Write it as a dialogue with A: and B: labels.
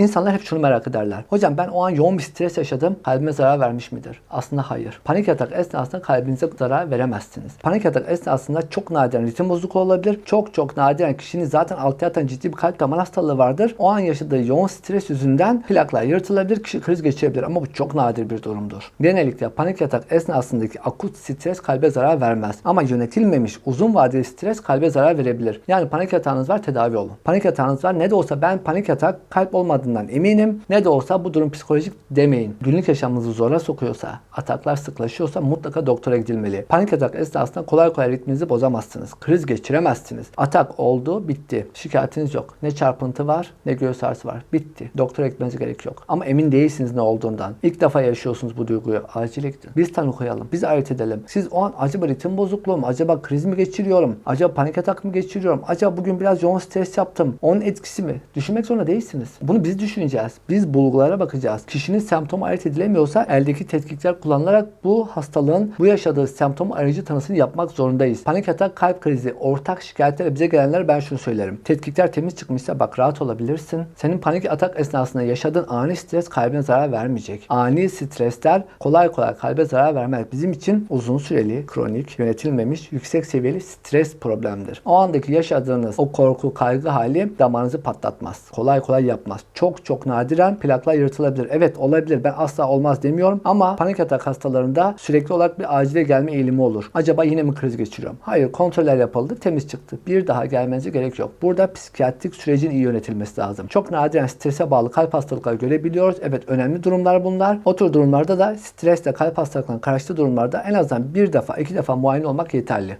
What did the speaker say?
A: İnsanlar hep şunu merak ederler. Hocam ben o an yoğun bir stres yaşadım. Kalbime zarar vermiş midir? Aslında hayır. Panik atak esnasında kalbinize zarar veremezsiniz. Panik atak esnasında çok nadiren ritim bozukluğu olabilir. Çok çok nadiren kişinin zaten altta yatan ciddi bir kalp damar hastalığı vardır. O an yaşadığı yoğun stres yüzünden plaklar yırtılabilir, kişi kriz geçirebilir ama bu çok nadir bir durumdur. Genellikle panik atak esnasındaki akut stres kalbe zarar vermez. Ama yönetilmemiş uzun vadeli stres kalbe zarar verebilir. Yani panik atağınız var tedavi olun. Panik atağınız var ne de olsa ben panik atak kalp olmadığından eminim. Ne de olsa bu durum psikolojik demeyin. Günlük yaşamınızı zora sokuyorsa, ataklar sıklaşıyorsa mutlaka doktora gidilmeli. Panik atak esnasında kolay kolay ritminizi bozamazsınız. Kriz geçiremezsiniz. Atak oldu, bitti. Şikayetiniz yok. Ne çarpıntı var, ne göğüs ağrısı var. Bitti. Doktora gitmenize gerek yok. Ama emin değilsiniz ne olduğundan. İlk defa yaşıyorsunuz bu duyguyu. Acile gidin. Biz tanı koyalım. Biz ayırt edelim. Siz o an acaba ritim bozukluğu mu? Acaba kriz mi geçiriyorum? Acaba panik atak mı geçiriyorum? Acaba bugün biraz yoğun stres yaptım. Onun etkisi mi? Düşünmek zorunda değilsiniz. Bunu biz düşüneceğiz. Biz bulgulara bakacağız. Kişinin semptomu ayırt edilemiyorsa eldeki tetkikler kullanılarak bu hastalığın bu yaşadığı semptom arayıcı tanısını yapmak zorundayız. Panik atak, kalp krizi, ortak şikayetlerle bize gelenlere ben şunu söylerim. Tetkikler temiz çıkmışsa bak rahat olabilirsin. Senin panik atak esnasında yaşadığın ani stres kalbine zarar vermeyecek. Ani stresler kolay kolay kalbe zarar vermez. Bizim için uzun süreli, kronik, yönetilmemiş, yüksek seviyeli stres problemdir. O andaki yaşadığınız o korku, kaygı hali damarınızı patlatmaz. Kolay kolay yapmaz. Çok çok nadiren plaklar yırtılabilir. Evet olabilir. Ben asla olmaz demiyorum ama panik atak hastalarında sürekli olarak bir acile gelme eğilimi olur. Acaba yine mi kriz geçiriyorum? Hayır kontroller yapıldı. Temiz çıktı. Bir daha gelmenize gerek yok. Burada psikiyatrik sürecin iyi yönetilmesi lazım. Çok nadiren strese bağlı kalp hastalıkları görebiliyoruz. Evet önemli durumlar bunlar. O tür durumlarda da stresle kalp hastalıklarının karıştığı durumlarda en azından bir defa iki defa muayene olmak yeterli.